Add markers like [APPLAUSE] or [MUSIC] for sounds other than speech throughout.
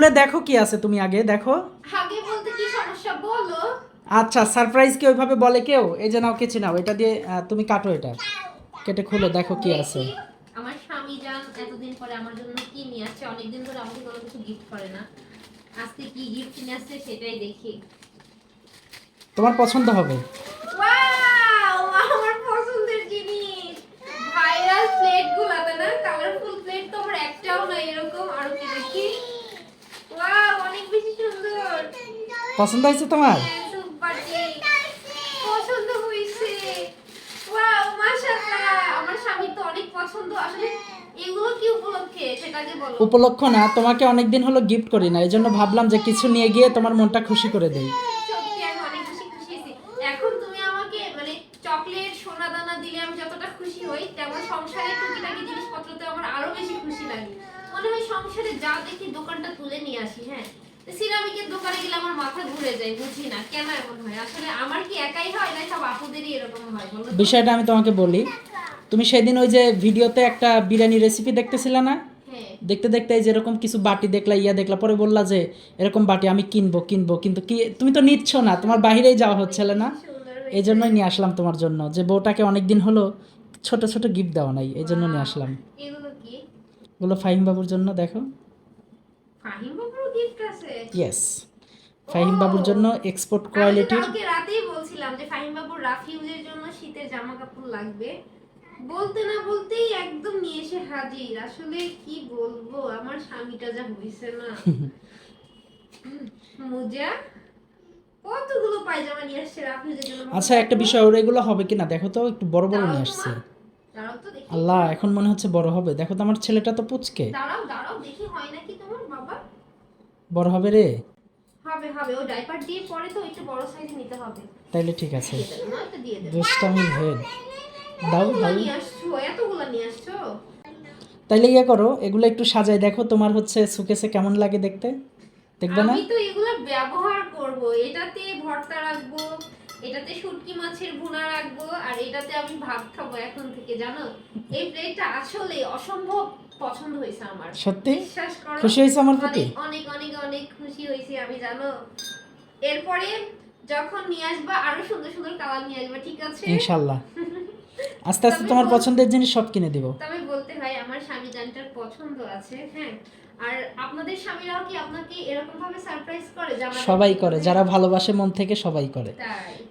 খুলে দেখো কি আছে তুমি আগে দেখো। আগে বলতে কি সমস্যা বলো? আচ্ছা সারপ্রাইজ কি ওইভাবে বলে কেউ? এই যে নাও কেচি নাও এটা দিয়ে তুমি কাটো এটা। কেটে খুলে দেখো কি আছে। আমার স্বামী যান এতদিন পরে আমার জন্য কি নিয়ে আসছে অনেকদিন ধরে আমাকে কোনো কিছু গিফট করে না। আজকে কি গিফট নিয়ে আসছে সেটাই দেখি। তোমার পছন্দ হবে? ওয়াও আমার পছন্দের জিনিস। ভাইরাল না কালারফুল প্লেট তো আমার একটাও না এরকম আরও কি দেখি ওয়াও অনেক বেশি সুন্দর পছন্দ হয়েছে তোমার? হ্যাঁ, পছন্দ হয়েছে। ওয়াও মাশাআল্লাহ। আমার স্বামীর তো অনেক পছন্দ। আসলে এগুলো কি উপলক্ষে? সেটাকে বলো। উপলক্ষ না তোমাকে অনেকদিন হলো গিফট করি না। এই জন্য ভাবলাম যে কিছু নিয়ে গিয়ে তোমার মনটা খুশি করে দেই। সত্যি আমি অনেক বেশি খুশি হয়েছি। এখন তুমি আমাকে মানে চকলেট সোনা দানা দিলে আমি যতটা খুশি হই তেমন সংসারের টুকিটাকি জিনিসপত্রতে আমার আরও বেশি খুশি লাগে। মনে হয় সংসারে যা দেখি দোকানটা তুলে নিয়ে আসি হ্যাঁ। সিরামিকের দোকানে গেলে আমার মাথা ঘুরে যায় বুঝি না কেন এমন হয়? আসলে আমার কি একাই হয় না সব আপুদেরই এরকম হয় বলো বিষয়টা আমি তোমাকে বলি তুমি সেদিন ওই যে ভিডিওতে একটা বিরিয়ানি রেসিপি দেখতেছিলে না? হ্যাঁ। দেখতে দেখতে এই যেরকম কিছু বাটি দেখলা ইয়া দেখলা পরে বললা যে এরকম বাটি আমি কিনবো কিনবো কিন্তু কি তুমি তো নিচ্ছ না তোমার বাইরেই যাওয়া হচ্ছিল না? এই জন্যই নিয়ে আসলাম তোমার জন্য যে বউটাকে অনেক দিন হলো ছোট ছোট গিফট দেওয়া নাই এই জন্য নিয়ে আসলাম। এগুলো ফাহিম বাবুর জন্য দেখো। ফাহিম বাবুর গিফট আছে? ইয়েস ফাহিম বাবুর জন্য এক্সপোর্ট কোয়ালিটির কালকে রাতেই বলছিলাম যে ফাহিম বাবুর রাফিউজের জন্য শীতের জামা কাপড় লাগবে। বলতে না বলতেই একদম নিয়ে এসে হাজির। আসলে কি বলব আমার স্বামীটা যা হইছে না। [LAUGHS] মোজা কতগুলো পায়জামা নিয়ে আসছে রাফিউজের জন্য? আচ্ছা একটা বিষয় ওর এগুলো হবে কিনা? দেখো তো একটু বড় বড় নিয়ে আসছে। দাঁড়াও তো দেখি। আল্লাহ এখন মনে হচ্ছে বড় হবে। দেখো তো আমার ছেলেটা তো পুচকে। দাঁড়াও দাঁড়াও দেখি হয় নাকি তোমার বাবা। বড় হবে রে? হবে হবে ও ডাইপার দিয়ে পরে তো একটু বড় সাইজে নিতে হবে। তাইলে ঠিক আছে। দুষ্টামি ভেদ। দাও দাও। নিয়ে আসছো এতগুলো নিয়ে আসছো? তাইলে ইয়ে করো এগুলো একটু সাজাই। দেখো তোমার হচ্ছে সুকেসে কেমন লাগে দেখতে। দেখবে না? আমি তো এগুলো ব্যবহার করব। এটাতে ভর্তা রাখব এটাতে শুটকি মাছের ভুনা রাখব আর এটাতে আমি ভাত খাব এখন থেকে জানো? এই প্লেটটা আসলে অসম্ভব পছন্দ হয়েছে আমার। সত্যি? বিশ্বাস করো? খুশি হয়েছে আমার প্রতি? অনেক অনেক অনেক অনেক খুশি হয়েছি আমি জানো? এরপরে যখন নিয়ে আসবা আরও সুন্দর সুন্দর কালার নিয়ে আসবা ঠিক আছে? ইনশাল্লাহ। [LAUGHS] আস্তে আস্তে তোমার পছন্দের জিনিস সব কিনে দিব। তবে স্বামী জানটার পছন্দ আছে হ্যাঁ। আর আপনাদের স্বামীরাও কি আপনাকে এরকম ভাবে সারপ্রাইজ করে সবাই করে যারা ভালোবাসে মন থেকে সবাই করে।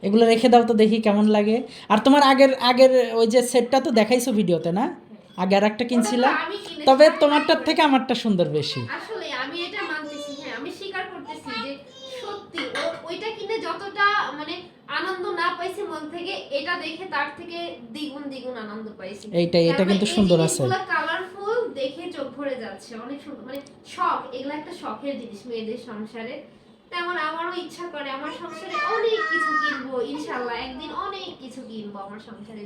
এগুলো রেখে দাও তো দেখি কেমন লাগে। আর তোমার আগের আগের ওই যে সেটটা তো দেখাইছো ভিডিওতে না? আগে আর একটা কিনছিলা? আমি কিনেছি, তবে তোমারটার থেকে আমারটা সুন্দর বেশি। আসলে আমি এটা মানতেছি হ্যাঁ আমি স্বীকার করতেছি যে সত্যি ওইটা কিনে যতটা মানে আনন্দ না পাইছি মন থেকে এটা দেখে তার থেকে দ্বিগুণ দ্বিগুণ আনন্দ পাইছি। এইটাই এটা কিন্তু সুন্দর আছে কালারফুল দেখে চোখ ভরে যাচ্ছে অনেক সুন্দর মানে শখ, এগুলো একটা শখের জিনিস মেয়েদের সংসারে। তেমন আমারও ইচ্ছা করে, আমার সংসারে অনেক কিছু কিনবো, ইনশাল্লাহ, একদিন অনেক কিছু কিনবো আমার সংসারে।